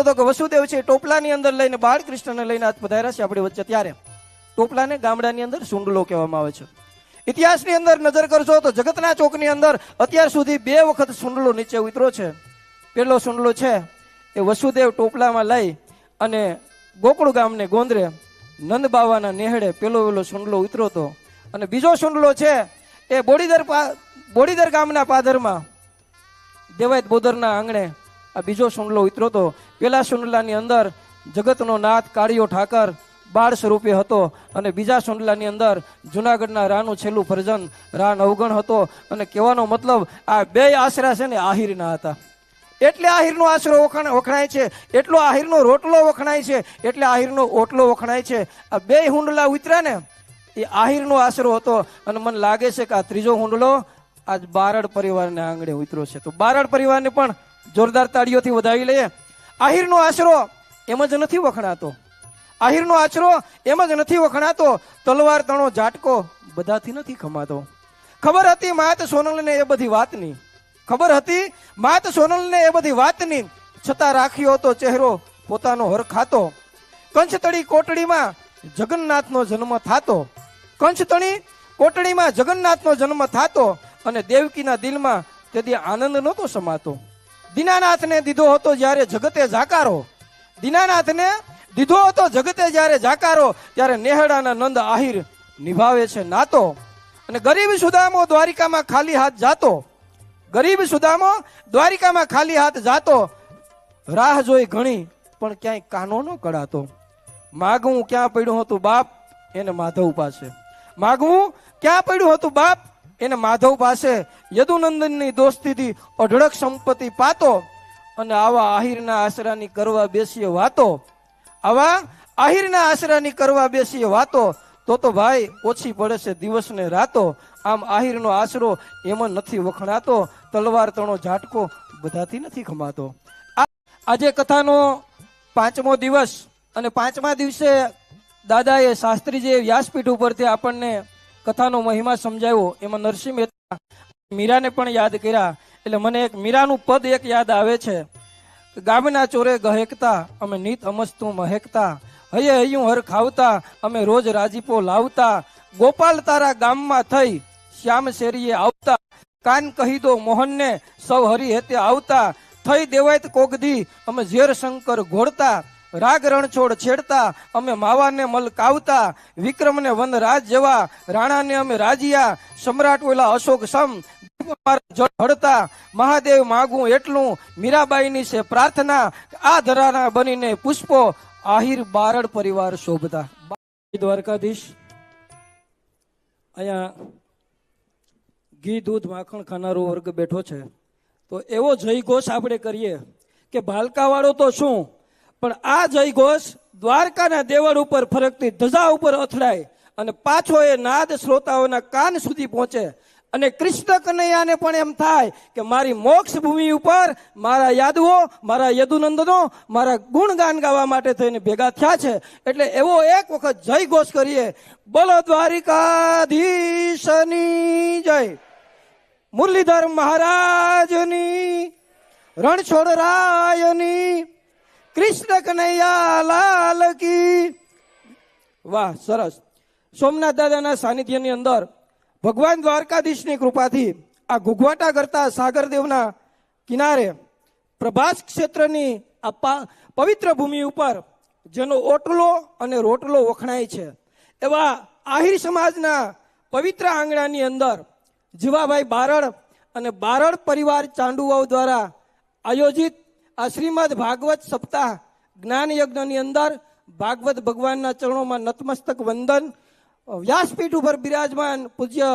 હતો તો કે વસુદેવ છે, ટોપલાની અંદર લઈને બાળકૃષ્ણને લઈને હાથ પધાર્યા છે આપણી વચ્ચે ત્યારે. ટોપલાને ગામડાની અંદર સુંડલો કહેવામાં આવે છે. ઇતિહાસની અંદર નજર કરશો તો જગતના ચોકની અંદર અત્યાર સુધી બે વખત સુંડલો નીચે ઉતરો છે. પેલો સુંડલો છે એ વસુદેવ ટોપલામાં લઈ અને ગોકળુ ગામને ગોંદરે, નંદ બાવાના નેહડે પેલો પેલો સુંડલો ઉતરો હતો. અને બીજો સુંડલો છે એ બોડીદર બોડીદર ગામના પાદરમાં દેવાયત બોદરના આંગણે આ બીજો સુંડલો ઉતરો હતો. પેલા સુંડલાની અંદર જગતનો નાથ કાળિયો ઠાકર બાળ સ્વરૂપે હતો અને બીજા સુંડલાની અંદર જુનાગઢના રાનું છેલ્લું ફરજન રા નવગણ હતો. અને કહેવાનો મતલબ આ બે આશરા છે ને આહિરના હતા. એટલે આહિરનો આશરો વખણ, વખણાય છે. એટલો આહિરનો રોટલો વખણાય છે. એટલે આહિરનો ઓટલો વખણાય છે. આ બે હુંડલા ઉતર્યા ને, એ આહિરનો આશરો હતો. અને મને લાગે છે કે આ ત્રીજો હુંડલો આજ બારડ પરિવારને આંગણે ઉતર્યો છે. તો બારડ પરિવારને પણ જોરદાર તાળીઓથી વધાવી લઈએ. આહિરનો આશરો એમ જ નથી વખણાતો. આહિરનો આશરો એમ જ નથી વખણાતો. તલવાર, તણો, ઝાટકો બધાથી નથી ખમાતો. ખબર હતી માત સોનલને એ બધી વાતની. ખબર હતી માત સોનલને એ બધી વાતની. છતાં રાખ્યો હતો ચહેરો પોતાનો હર ખાતો કંચતળી કોટડીમાં જગન્નાથનો જન્મ થાતો. કંચતળી કોટડીમાં જગન્નાથનો જન્મ થાતો અને દેવકીના દિલમાં તેથી આનંદ નહોતો સમાતો. દીનાનાથને દીધો હતો જ્યારે જગતે જાકારો. દીનાનાથને દીધો હતો જગતે જ્યારે જાકારો, ત્યારે નેહડાના નંદ આહિર નિભાવે છે નાતો. અને ગરીબ સુદામો દ્વારિકામાં ખાલી હાથ જાતો. ગરીબ સુદામો દ્વારિકામાં ખાલી હાથ જાતો. રાહ જોઈ ઘણી, પણ ક્યાંય કાનો ન કડાતો માગવું ક્યાં પડ્યું હતું બાપ? એને માધવ પાસે. માગવું ક્યાં પડ્યું હતું બાપ? એને માધવ પાસે. યદુનંદનની દોસ્તીથી અઢળક સંપત્તિ પાતો અને આવા આહિરના આશરાની કરવા બેસીએ વાતો. આવા આહિરના આશરાની કરવા બેસીએ વાતો. તો તો ભાઈ, ઓછી પડે છે દિવસ ને રાતો. આમ આહિરનો આશરો એમાં નથી વખણાતો. તલવાર, તણો, ઝાટકો બધાથી નથી ખમાતો. આજે કથાનો પાંચમો દિવસ અને પાંચમા દિવસે દાદાએ શાસ્ત્રીજીએ વ્યાસપીઠ ઉપરથી આપણને કથાનો મહિમા સમજાવ્યો. એમાં નરસિંહ મહેતા મીરાને પણ યાદ કર્યા. એટલે મને એક મીરાનું પદ એક યાદ આવે છે. ગામના ચોરે ગહેકતા, અમે નીત અમસ્તું મહેકતા. હયે હૈયું હર ખાવતા, અમે રોજ રાજીપો લાવતા. ગોપાલ તારા ગામમાં થઈ, શ્યામ શેરીએ આવતા. કાન કહી દો મોહનને, સૌ હરી હેતે આવતા. થઈ દેવાયત કોગધી, અમે ઝેર શંકર ઘોડતા. રાગ રણછોડ છેડતા અમે માવાને મલકાવતા વિક્રમને વનરાજ જેવા, રાણાને અમે રાજીયા, સમ્રાટ ઓલા અશોક સમ જળ હડતા, મહાદેવ માગું એટલું, મીરાબાઈની છે પ્રાર્થના આ ધરાના બનીને પુષ્પો આહિર બારડ પરિવાર શોભતા. દ્વારકાધીશ. અહીંયા ઘી, દૂધ, માખણ ખાનારો વર્ગ બેઠો છે. તો એવો જયઘોષ આપણે કરીએ કે ભાલકાવાળો તો શું? પણ આ જયઘોષ દ્વારકાના દેવળ ઉપર ફરકતી ધજા ઉપર અથડાય અને પાછો એ નાદ શ્રોતાઓના કાન સુધી પહોંચે. અને કૃષ્ણ કનૈયાને પણ એમ થાય કે મારી મોક્ષ ભૂમિ ઉપર મારા યાદવો, મારા યદુનંદનો, મારા ગુણગાન ગાવા માટે થઈને ભેગા થયા છે. એટલે એવો એક વખત જય ઘોષ કરીએ. બોલો દ્વારિકાધીશની જય. મુરલીધર મહારાજની રણછોડ રાયની કૃષ્ણ કનૈયા લાલ કી. વાહ, સરસ. સોમનાથ દાદાના સાનિધ્યની અંદર ભગવાન દ્વારકાધીશની કૃપાથી આ ઘુઘવાટા કરતા સાગરદેવના કિનારે પ્રભાસ ક્ષેત્રની આ પવિત્ર ભૂમિ ઉપર જેનો ઓટલો અને રોટલો વખણાય છે. એવા આહિર સમાજના પવિત્ર આંગણાની અંદર જીવાભાઈ બારડ અને બારડ પરિવાર ચાંડુવાવ દ્વારા આયોજિત આ શ્રીમદ ભાગવત સપ્તાહ જ્ઞાન યજ્ઞની અંદર ભાગવત ભગવાનના ચરણોમાં નતમસ્તક વંદન, વ્યાસપીઠ ઉપર બિરાજમાન પૂજ્ય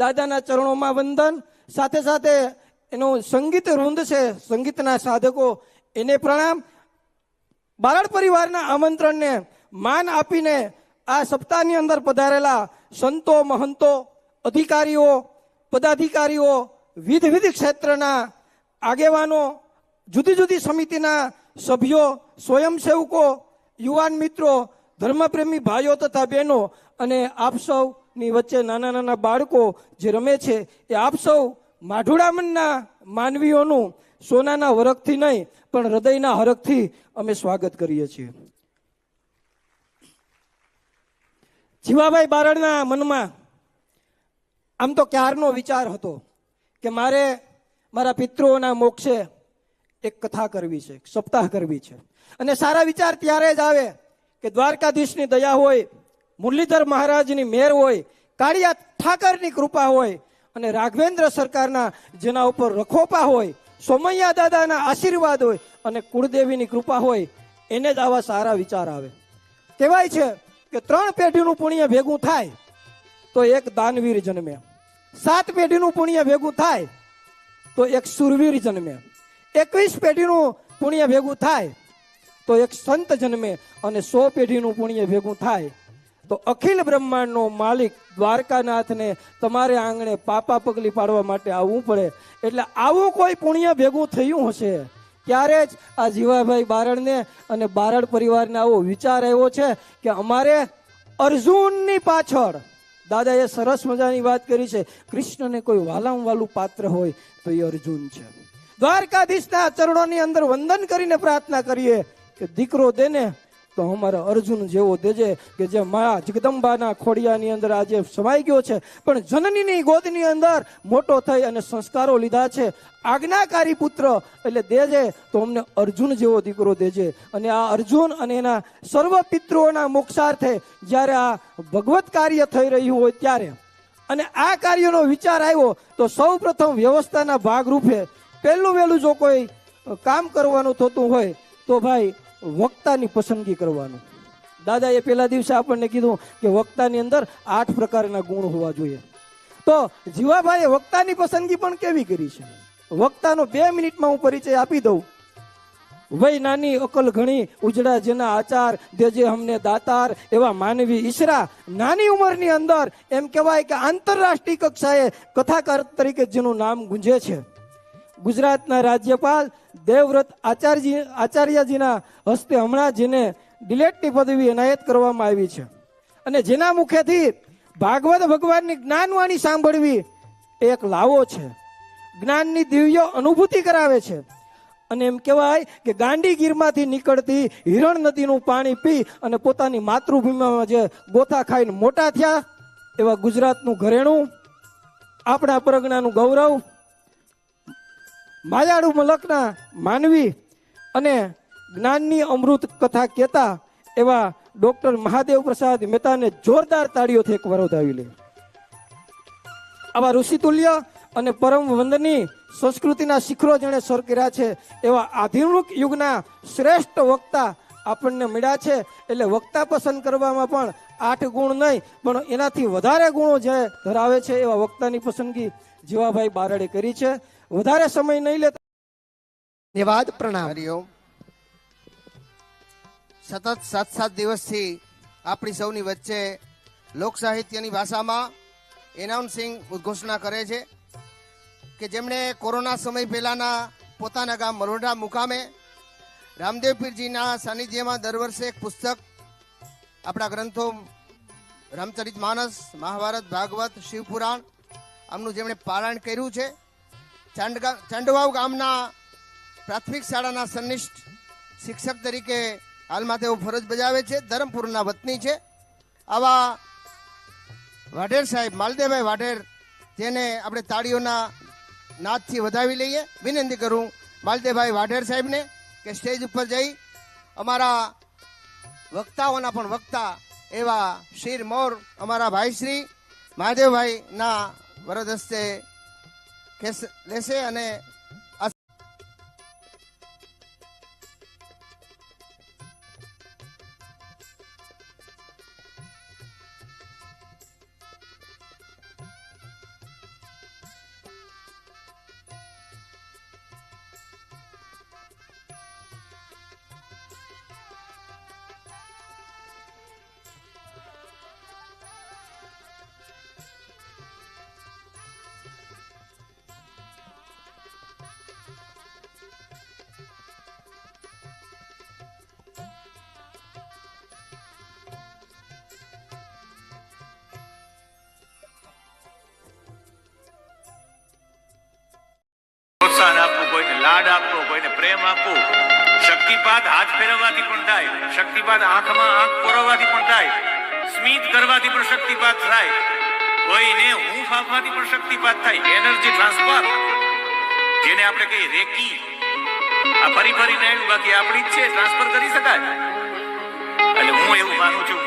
દાદાના ચરણોમાં વંદન, સાથે સાથે એનું સંગીત વૃંદ છે, સંગીતના સાધકો, એને પ્રણામ. બાળ પરિવારના આમંત્રણને માન આપીને આ સપ્તાહની અંદર પધારેલા સંતો, મહંતો, અધિકારીઓ, પદાધિકારીઓ વિધ વિધ ક્ષેત્રના આગેવાનો જુદી જુદી સમિતિના સભ્યો, સ્વયંસેવકો, યુવાન મિત્રો, ધર્મપ્રેમી ભાઈઓ તથા બહેનો અને આપ સૌની વચ્ચે નાના નાના બાળકો જે રમે છે, એ આપ સૌ માઢુડામણના માનવીઓનું સોનાના વરખથી નહીં, પણ હૃદયના હરખથી અમે સ્વાગત કરીએ છીએ. જીવાભાઈ બારડના મનમાં આમ તો ક્યારનો વિચાર હતો કે મારે મારા પિતૃઓના મોક્ષે એક કથા કરવી છે સપ્તાહ કરવી છે. અને સારા વિચાર ત્યારે જ આવે કે દ્વારકાધીશની દયા હોય, મુરલીધર મહારાજની મેર હોય કાળિયા ઠાકરની કૃપા હોય અને રાઘવેન્દ્ર સરકારના જેના ઉપર રખોપા હોય, સોમૈયા દાદાના આશીર્વાદ હોય અને કુળદેવીની કૃપા હોય, એને જ આવા સારા વિચાર આવે. કહેવાય છે કે ત્રણ પેઢીનું પુણ્ય ભેગું થાય તો એક દાનવીર જન્મે. સાત પેઢીનું પુણ્ય ભેગું થાય તો એક સુરવીર જન્મે. એકવીસ પેઢીનું પુણ્ય ભેગું થાય, તો એક સંત જન્મે અને સો પેઢીનું પુણ્ય ભેગું થાય. તો અખિલ બ્રહ્માંડનો માલિક દ્વારકાનાથને તમારે આંગણે પાપા પગલી પાડવા માટે આવવું પડે. એટલે આવું કોઈ પુણ્ય ભેગું થયું હશે, ત્યારે જ આ જીવાભાઈ બારડને અને બારડ પરિવારને આવો વિચાર આવ્યો છે કે અમારે અર્જુનની પાછળ, દાદાએ સરસ મજાની વાત કરી છે, કૃષ્ણને કોઈ વાલામ વાલું પાત્ર હોય તો એ અર્જુન છે. દ્વારકાધીશના ચરણોની અંદર વંદન કરીને પ્રાર્થના કરીએ કે દીકરો દેને તો અમારા અર્જુન જેવો દેજે કે જે મા જગદંબાના ખોડિયાની અંદર આજે સમાઈ ગયો છે. પણ જનનીની ગોદની અંદર મોટો થઈ અને સંસ્કારો લીધા છે. આજ્ઞાકારી પુત્ર એટલે દેજે તો અમને અર્જુન જેવો દીકરો દેજે. અને આ અર્જુન અને એના સર્વ પિતૃઓના મોક્ષાર્થે જ્યારે આ ભગવત કાર્ય થઈ રહ્યું હોય ત્યારે. અને આ કાર્યનો વિચાર આવ્યો તો સૌ પ્રથમ વ્યવસ્થાના ભાગરૂપે પહેલું વહેલું જો કોઈ કામ કરવાનું થતું હોય, તો ભાઈ વક્તાની પસંદગી કરવાનું. દાદાએ પેલા દિવસે આપણને કીધું કે વક્તાની અંદર આઠ પ્રકારના ગુણ હોવા જોઈએ. તો જીવાભાઈએ વક્તાની પસંદગી પણ કેવી કરી છે? વક્તાનો બે મિનિટમાં હું પરિચય આપી દઉં. વય નાની, અકલ ઘણી ઉજડા જેના આચાર, દેજે હમને દાતાર, એવા માનવી ઈશરા નાની ઉંમરની અંદર એમ કહેવાય કે આંતરરાષ્ટ્રીય કક્ષાએ કથાકાર તરીકે જેનું નામ ગુંજે છે. ગુજરાતના રાજ્યપાલ દેવવ્રત આચાર્યજી, આચાર્યજીના હસ્તે હમણાં જેને ડિલેટની પદવી એનાયત કરવામાં આવી છે. અને જેના મુખેથી ભાગવત ભગવાનની જ્ઞાનવાણી સાંભળવી એ એક લાવો છે. જ્ઞાનની દિવ્ય અનુભૂતિ કરાવે છે. અને એમ કહેવાય કે ગાંડી ગીરમાંથી નીકળતી હિરણ નદીનું પાણી પી અને પોતાની માતૃભૂમિમાં જે ગોથા ખાઈને મોટા થયા એવા ગુજરાતનું ઘરેણું, આપણા પરગણાનું ગૌરવ માયાળુ મલકના માનવી અને જ્ઞાનની અમૃત કથા કહેતા એવા ડોક્ટર મહાદેવ પ્રસાદ મહેતાને જોરદાર તાળીઓથી એક વરોધાવી લે. આવા ઋષિતુલ્ય અને પરમ વંદની સંસ્કૃતિના શિખરો જેણે સર કર્યા છે, એવા આધુનિક યુગના શ્રેષ્ઠ વક્તા આપણને મળ્યા છે. એટલે વક્તા પસંદ કરવામાં પણ આઠ ગુણ નહીં, પણ એનાથી વધારે ગુણો જે ધરાવે છે એવા વક્તાની પસંદગી જીવાભાઈ બારડે કરી છે. વધારે સમય નહીં લેતા. ધન્યવાદ પ્રણામ. સતત સાત સાત દિવસથી આપણી સૌની વચ્ચે લોક સાહિત્યની ભાષામાં એનાઉન્સિંગ ઉદ્ઘોષણા કરે છે કે જેમણે કોરોના સમય પહેલાના પોતાના ગામ મરોડા મુકામે રામદેવ પીરજીના સાનિધ્યમાં દર વર્ષે એક પુસ્તક આપણા ગ્રંથો રામચરિત માનસ મહાભારત ભાગવત શિવપુરાણ આમનું જેમણે પારાયણ કર્યું છે ચાંડવાવ ગામના પ્રાથમિક શાળાના સનિષ્ઠ શિક્ષક તરીકે હાલમાં તેઓ ફરજ બજાવે છે. ધરમપુરના વતની છે. આવા વાઢેર સાહેબ, માલદેવભાઈ વાઢેર, જેને આપણે તાળીઓના નાદથી વધાવી લઈએ, વિનંતી કરું માલદેવભાઈ વાઢેર સાહેબને કે સ્ટેજ ઉપર જઈ અમારા વક્તાઓના પણ વક્તા એવા શીર મોર અમારા ભાઈ શ્રી મહાદેવભાઈના વરદ હસ્તે કેસ- લેશે અને લાડ આપવો કોઈને પ્રેમ આપવો શક્તિપાત હાથ ફેરવવાથી પણ થાય શક્તિપાત આંખમાં આંખ પોરવવાથી પણ થાય, સ્મિત કરવાથી પણ શક્તિપાત થાય. કોઈને હું ફાંફવાથી પણ શક્તિપાત થાય, એનર્જી ટ્રાન્સફર. જેને આપણે કહીએ રેકી. આ ફરી ફરીને આવ્યું બાકી આપણી જ છે, ટ્રાન્સફર કરી શકાય. એટલે હું એવું માનું છું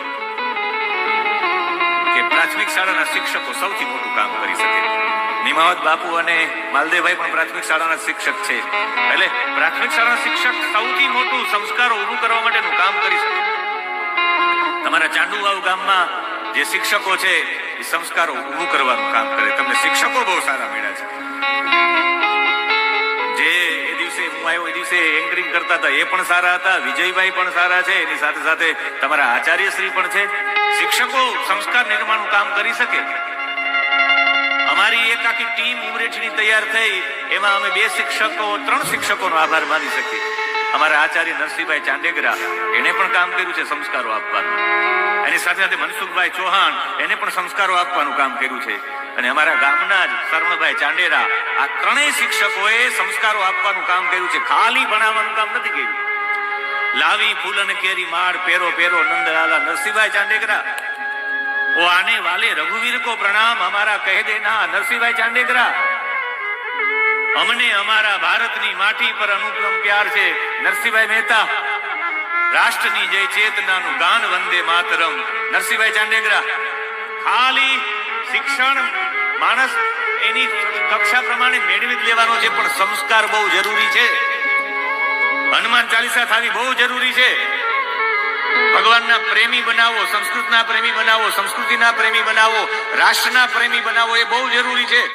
કે પ્રાથમિક શાળાના શિક્ષકો સૌથી મોટું કામ કરી શકે. નિમાવત બાપુ અને માલદેવભાઈ પણ પ્રાથમિક શાળાના શિક્ષક છે. એટલે પ્રાથમિક શાળાના શિક્ષક સૌથી મોટું સંસ્કારો ઊભું કરવા માટેનું કામ કરી શકે. તમારા ચાંડુવાવ ગામમાં જે શિક્ષકો છે, એ સંસ્કારો ઊભું કરવાનું કામ કરે. તમને શિક્ષકો બહુ સારા મળ્યા છે. જે એ દિવસે હું આવ્યો, એ દિવસે એન્કરિંગ કરતા હતા, એ પણ સારા હતા, વિજયભાઈ પણ સારા છે, એની સાથે સાથે તમારા આચાર્યશ્રી પણ છે. શિક્ષકો સંસ્કાર નિર્માણનું કામ કરી શકે. અમારી એક આખી ટીમ ઉમરેઠની તૈયાર થઈ. એમાં અમે બે શિક્ષકો, ત્રણ શિક્ષકોનો આભાર માની શકીએ. અમારા આચાર્ય નરસિંહભાઈ ચાંદેગરા એને પણ કામ કર્યું છે સંસ્કારો આપવાનું. એની સાથે સાથે મનસુખભાઈ ચૌહાણ એને પણ સંસ્કારો આપવાનું કામ કર્યું છે. અને અમારા ગામના જ શરણભાઈ ચાંડેરા આ ત્રણેય શિક્ષકોએ સંસ્કારો આપવાનું કામ કર્યું છે. ખાલી ભણાવવાનું કામ નથી કર્યું. લાવી, ફૂલ અને કેરી, માળ, પેરો પેરો, નંદલાલા, નરસિંહભાઈ ચાંડેગરા ઓ આને વાલે રઘુવીર કો પ્રણામ, અમારા કહે દેના નરસિંહભાઈ ચાંદેકરા અમને અમારા ભારતની માટી પર અનુપમ પ્યાર છે, નરસિંહભાઈ મહેતા. રાષ્ટ્રની જય ચેતનાનું ગાન વંદે માતરમ, નરસિંહભાઈ ચાંદેકરા ખાલી શિક્ષણ માણસ એની કક્ષા પ્રમાણે મેળવી જ લેવાનો છે, પણ સંસ્કાર બહુ જરૂરી છે. હનુમાન ચાલીસા થવી બહુ જરૂરી છે. ભગવાનના પ્રેમી બનાવો, સંસ્કૃતના પ્રેમી બનાવો, સંસ્કૃતિના પ્રેમી બનાવો, રાષ્ટ્રના પ્રેમી બનાવો એ બહુ જરૂરી છે.